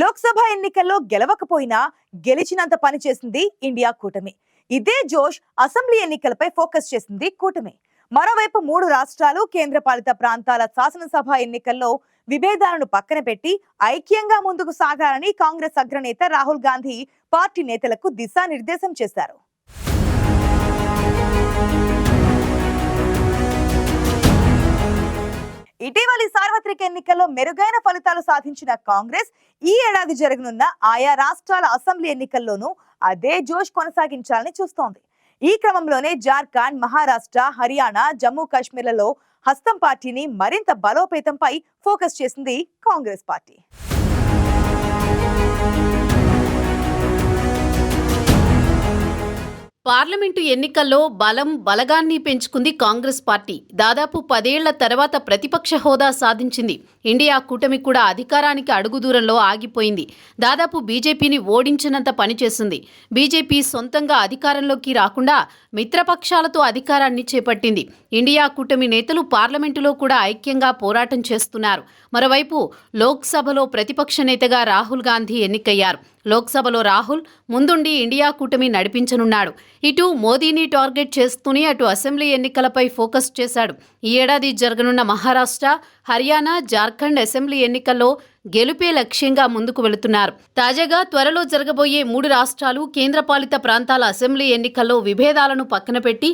లోక్సభ ఎన్నికల్లో గెలవకపోయినా గెలిచినంత పని చేసింది ఇండియా కూటమి. ఇదే జోష్ అసెంబ్లీ ఎన్నికలపై ఫోకస్ చేసింది కూటమి. మరోవైపు మూడు రాష్ట్రాలు కేంద్రపాలిత ప్రాంతాల శాసనసభ ఎన్నికల్లో విభేదాలను పక్కన పెట్టి ఐక్యంగా ముందుకు సాగాలని కాంగ్రెస్ అగ్రనేత రాహుల్ గాంధీ పార్టీ నేతలకు దిశానిర్దేశం చేశారు. ఇటీవలి సార్వత్రిక ఎన్నికల్లో మెరుగైన ఫలితాలు సాధించిన కాంగ్రెస్ ఈ ఏడాది జరగనున్న ఆయా రాష్ట్రాల అసెంబ్లీ ఎన్నికల్లోనూ అదే జోష్ కొనసాగించాలని చూస్తోంది. ఈ క్రమంలోనే జార్ఖండ్ మహారాష్ట్ర హర్యానా జమ్మూ కాశ్మీర్లలో హస్తం పార్టీని మరింత బలోపేతంపై ఫోకస్ చేసింది కాంగ్రెస్ పార్టీ. పార్లమెంటు ఎన్నికల్లో బలం బలగాన్ని పెంచుకుంది కాంగ్రెస్ పార్టీ. దాదాపు పదేళ్ళ తర్వాత ప్రతిపక్ష హోదా సాధించింది. ఇండియా కూటమి కూడా అధికారానికి అడుగు దూరంలో ఆగిపోయింది. దాదాపు బీజేపీని ఓడించినంత పనిచేసింది. బీజేపీ సొంతంగా అధికారంలోకి రాకుండా మిత్రపక్షాలతో అధికారాన్ని చేపట్టింది. ఇండియా కూటమి నేతలు పార్లమెంటులో కూడా ఐక్యంగా పోరాటం చేస్తున్నారు. మరోవైపు లోక్సభలో ప్రతిపక్ష నేతగా రాహుల్ గాంధీ ఎన్నికయ్యారు. లోక్సభలో రాహుల్ ముందుండి ఇండియా కూటమి నడిపించనున్నాడు. ఇటు మోదీని టార్గెట్ చేస్తూనే అటు అసెంబ్లీ ఎన్నికలపై ఫోకస్ చేశాడు. ఈ ఏడాది జరగనున్న మహారాష్ట్ర హర్యానా జార్ఖండ్ అసెంబ్లీ ఎన్నికల్లో గెలుపే లక్ష్యంగా ముందుకు వెళుతున్నారు. తాజాగా త్వరలో జరగబోయే మూడు రాష్ట్రాలు కేంద్రపాలిత ప్రాంతాల అసెంబ్లీ ఎన్నికల్లో విభేదాలను పక్కన పెట్టి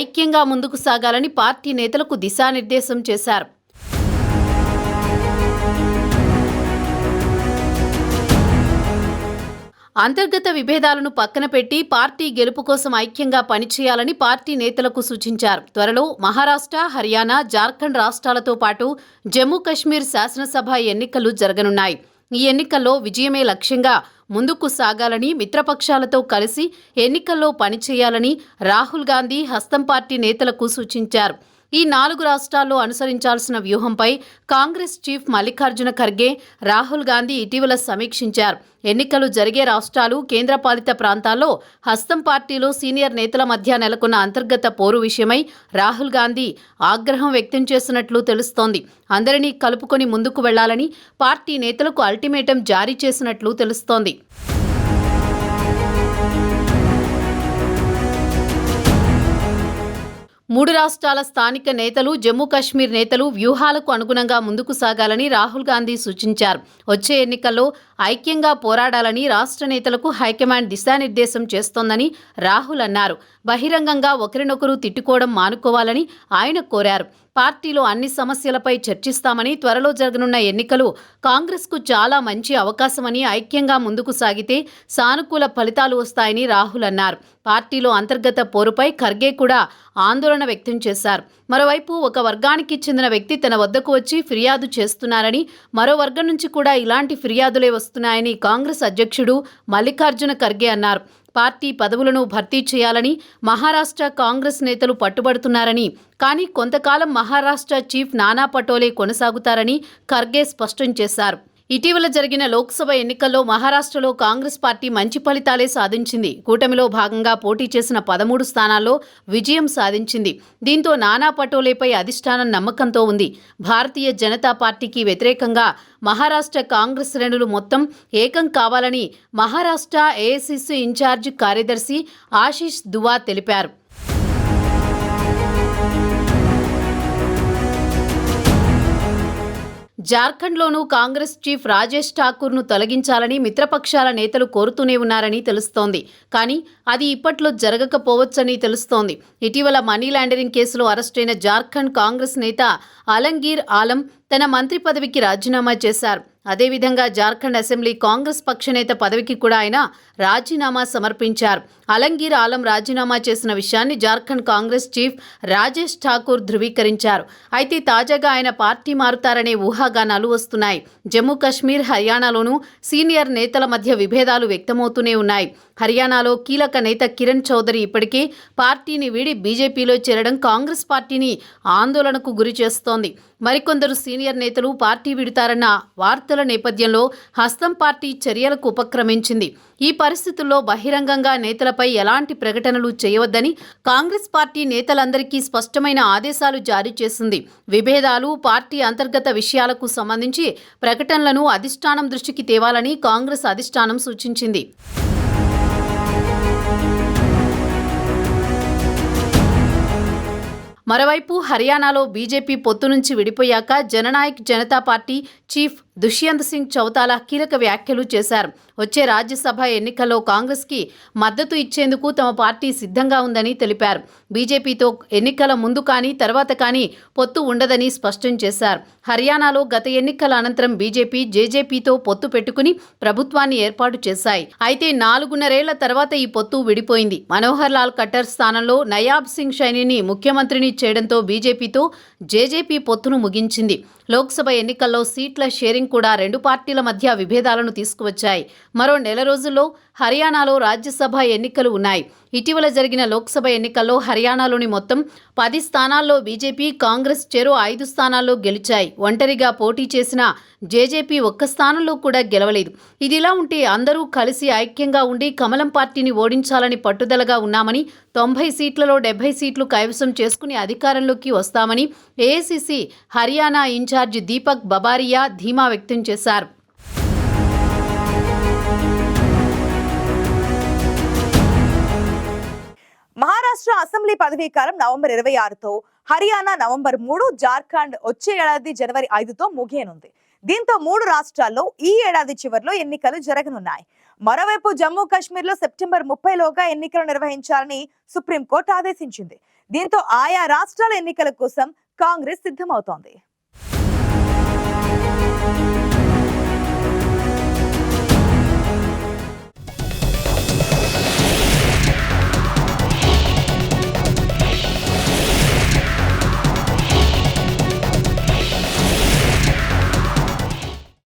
ఐక్యంగా ముందుకు సాగాలని పార్టీ నేతలకు దిశానిర్దేశం చేశారు. అంతర్గత విభేదాలను పక్కన పెట్టి పార్టీ గెలుపు కోసం ఐక్యంగా పనిచేయాలని పార్టీ నేతలకు సూచించారు. త్వరలో మహారాష్ట్ర హర్యానా జార్ఖండ్ రాష్ట్రాలతో పాటు జమ్మూ కశ్మీర్ శాసనసభ ఎన్నికలు జరగనున్నాయి. ఈ ఎన్నికల్లో విజయమే లక్ష్యంగా ముందుకు సాగాలని మిత్రపక్షాలతో కలిసి ఎన్నికల్లో పనిచేయాలని రాహుల్ గాంధీ హస్తం పార్టీ నేతలకు సూచించారు. ఈ నాలుగు రాష్ట్రాల్లో అనుసరించాల్సిన వ్యూహంపై కాంగ్రెస్ చీఫ్ మల్లికార్జున ఖర్గే రాహుల్ గాంధీ ఇటీవల సమీక్షించారు. ఎన్నికలు జరిగే రాష్ట్రాలు కేంద్రపాలిత ప్రాంతాల్లో హస్తం పార్టీలో సీనియర్ నేతల మధ్య నెలకొన్న అంతర్గత పోరు విషయమై రాహుల్ గాంధీ ఆగ్రహం వ్యక్తం చేసినట్లు తెలుస్తోంది. అందరినీ కలుపుకొని ముందుకు వెళ్ళాలని పార్టీ నేతలకు అల్టిమేటం జారీ చేసినట్లు తెలుస్తోంది. మూడు రాష్ట్రాల స్థానిక నేతలు జమ్మూ కాశ్మీర్ నేతలు వ్యూహాలకు అనుగుణంగా ముందుకు సాగాలని రాహుల్ గాంధీ సూచించారు. వచ్చే ఎన్నికల్లో ఐక్యంగా పోరాడాలని రాష్ట్ర నేతలకు హైకమాండ్ దిశానిర్దేశం చేస్తోందని రాహుల్ అన్నారు. బహిరంగంగా ఒకరినొకరు తిట్టుకోవడం మానుకోవాలని ఆయన కోరారు. పార్టీలో అన్ని సమస్యలపై చర్చిస్తామని త్వరలో జరగనున్న ఎన్నికలు కాంగ్రెస్కు చాలా మంచి అవకాశమని ఐక్యంగా ముందుకు సాగితే సానుకూల ఫలితాలు వస్తాయని రాహుల్ అన్నారు. పార్టీలో అంతర్గత పోరుపై ఖర్గే కూడా ఆందోళన వ్యక్తం చేశారు. మరోవైపు ఒక వర్గానికి చెందిన వ్యక్తి తన వద్దకు వచ్చి ఫిర్యాదు చేస్తున్నారని మరో వర్గం నుంచి కూడా ఇలాంటి ఫిర్యాదులే వస్తున్నాయని కాంగ్రెస్ అధ్యక్షుడు మల్లికార్జున ఖర్గే అన్నారు. పార్టీ పదవులను భర్తీ చేయాలని మహారాష్ట్ర కాంగ్రెస్ నేతలు పట్టుబడుతున్నారని కానీ కొంతకాలం మహారాష్ట్ర చీఫ్ నానా పటోలే కొనసాగుతారని ఖర్గే స్పష్టం చేశారు. ఇటీవల జరిగిన లోక్సభ ఎన్నికల్లో మహారాష్ట్రలో కాంగ్రెస్ పార్టీ మంచి ఫలితాలే సాధించింది. కూటమిలో భాగంగా పోటీ చేసిన పదమూడు స్థానాల్లో విజయం సాధించింది. దీంతో నానా పటోలేపై అధిష్టానం నమ్మకంతో ఉంది. భారతీయ జనతా పార్టీకి వ్యతిరేకంగా మహారాష్ట్ర కాంగ్రెస్ శ్రేణులు మొత్తం ఏకం కావాలని మహారాష్ట్ర ఏఐసిసి ఇన్ఛార్జ్ కార్యదర్శి ఆశీష్ దువా తెలిపారు. జార్ఖండ్లోనూ కాంగ్రెస్ చీఫ్ రాజేష్ ఠాకూర్ను తొలగించాలని మిత్రపక్షాల నేతలు కోరుతూనే ఉన్నారని తెలుస్తోంది. కానీ అది ఇప్పట్లో జరగకపోవచ్చని తెలుస్తోంది. ఇటీవల మనీ లాండరింగ్ కేసులో అరెస్టైన జార్ఖండ్ కాంగ్రెస్ నేత అలంగీర్ ఆలం తన మంత్రి పదవికి రాజీనామా చేశారు. అదేవిధంగా జార్ఖండ్ అసెంబ్లీ కాంగ్రెస్ పక్షనేత పదవికి కూడా ఆయన రాజీనామా సమర్పించారు. అలంగీర్ ఆలం రాజీనామా చేసిన విషయాన్ని జార్ఖండ్ కాంగ్రెస్ చీఫ్ రాజేష్ ఠాకూర్ ధృవీకరించారు. అయితే తాజాగా ఆయన పార్టీ మారుతారనే ఊహాగానాలు వస్తున్నాయి. జమ్మూ కాశ్మీర్ హర్యానాలోనూ సీనియర్ నేతల మధ్య విభేదాలు వ్యక్తమవుతూనే ఉన్నాయి. హర్యానాలో కీలక నేత కిరణ్ చౌదరి ఇప్పటికే పార్టీని వీడి బీజేపీలో చేరడం కాంగ్రెస్ పార్టీని ఆందోళనకు గురి చేస్తోంది. మరికొందరు సీనియర్ నేతలు పార్టీ విడుతారన్న వార్తల నేపథ్యంలో హస్తం పార్టీ చర్యలకు ఉపక్రమించింది. ఈ పరిస్థితుల్లో బహిరంగంగా నేతలపై ఎలాంటి ప్రకటనలు చేయవద్దని కాంగ్రెస్ పార్టీ నేతలందరికీ స్పష్టమైన ఆదేశాలు జారీ చేసింది. విభేదాలు పార్టీ అంతర్గత విషయాలకు సంబంధించి ప్రకటనలను అధిష్టానం దృష్టికి తేవాలని కాంగ్రెస్ అధిష్టానం సూచించింది. మరోవైపు హర్యానాలో బీజేపీ పొత్తు నుంచి విడిపోయాక జననాయక్ జనతా పార్టీ చీఫ్ దుష్యంత్ సింగ్ చౌతాలా కీలక వ్యాఖ్యలు చేశారు. వచ్చే రాజ్యసభ ఎన్నికల్లో కాంగ్రెస్కి మద్దతు ఇచ్చేందుకు తమ పార్టీ సిద్ధంగా ఉందని తెలిపారు. బీజేపీతో ఎన్నికల ముందు కానీ తర్వాత కానీ పొత్తు ఉండదని స్పష్టం చేశారు. హర్యానాలో గత ఎన్నికల అనంతరం బీజేపీ జేజేపీతో పొత్తు పెట్టుకుని ప్రభుత్వాన్ని ఏర్పాటు చేశాయి. అయితే నాలుగున్నరేళ్ళ తర్వాత ఈ పొత్తు విడిపోయింది. మనోహర్ లాల్ ఖట్టర్ స్థానంలో నయాబ్ సింగ్ షైనీని ముఖ్యమంత్రిని చేయడంతో బీజేపీతో జేజేపీ పొత్తును ముగించింది. లోక్సభ ఎన్నికల్లో సీట్ల షేరింగ్ కూడా రెండు పార్టీల మధ్య విభేదాలను తీసుకువచ్చాయి. మరో నెల రోజుల్లో హర్యానాలో రాజ్యసభ ఎన్నికలు ఉన్నాయి. ఇటీవల జరిగిన లోక్సభ ఎన్నికల్లో హర్యానాలోని మొత్తం పది స్థానాల్లో బీజేపీ కాంగ్రెస్ చెరో ఐదు స్థానాల్లో గెలిచాయి. ఒంటరిగా పోటీ చేసిన జేజేపీ ఒక్క స్థానంలో కూడా గెలవలేదు. ఇదిలా ఉంటే అందరూ కలిసి ఐక్యంగా ఉండి కమలం పార్టీని ఓడించాలని పట్టుదలగా ఉన్నామని తొంభై సీట్లలో డెబ్బై సీట్లు కైవసం చేసుకుని అధికారంలోకి వస్తామని AICC Haryana in charge Deepak Babaria ధీమా వ్యక్తం చేశారు. మహారాష్ట్ర అసెంబ్లీ పదవీ కాలం నవంబర్ ఇరవై ఆరుతో హర్యానా నవంబర్ మూడు జార్ఖండ్ వచ్చే ఏడాది జనవరి ఐదుతో ముగియనుంది. దీంతో మూడు రాష్ట్రాల్లో ఈ ఏడాది చివరిలో ఎన్నికలు జరగనున్నాయి. మరోవైపు జమ్మూ కాశ్మీర్లో సెప్టెంబర్ ముప్పైలోగా ఎన్నికలు నిర్వహించాలని సుప్రీంకోర్టు ఆదేశించింది. దీంతో ఆయా రాష్ట్రాల ఎన్నికల కోసం కాంగ్రెస్ సిద్ధమవుతోంది. Thank you.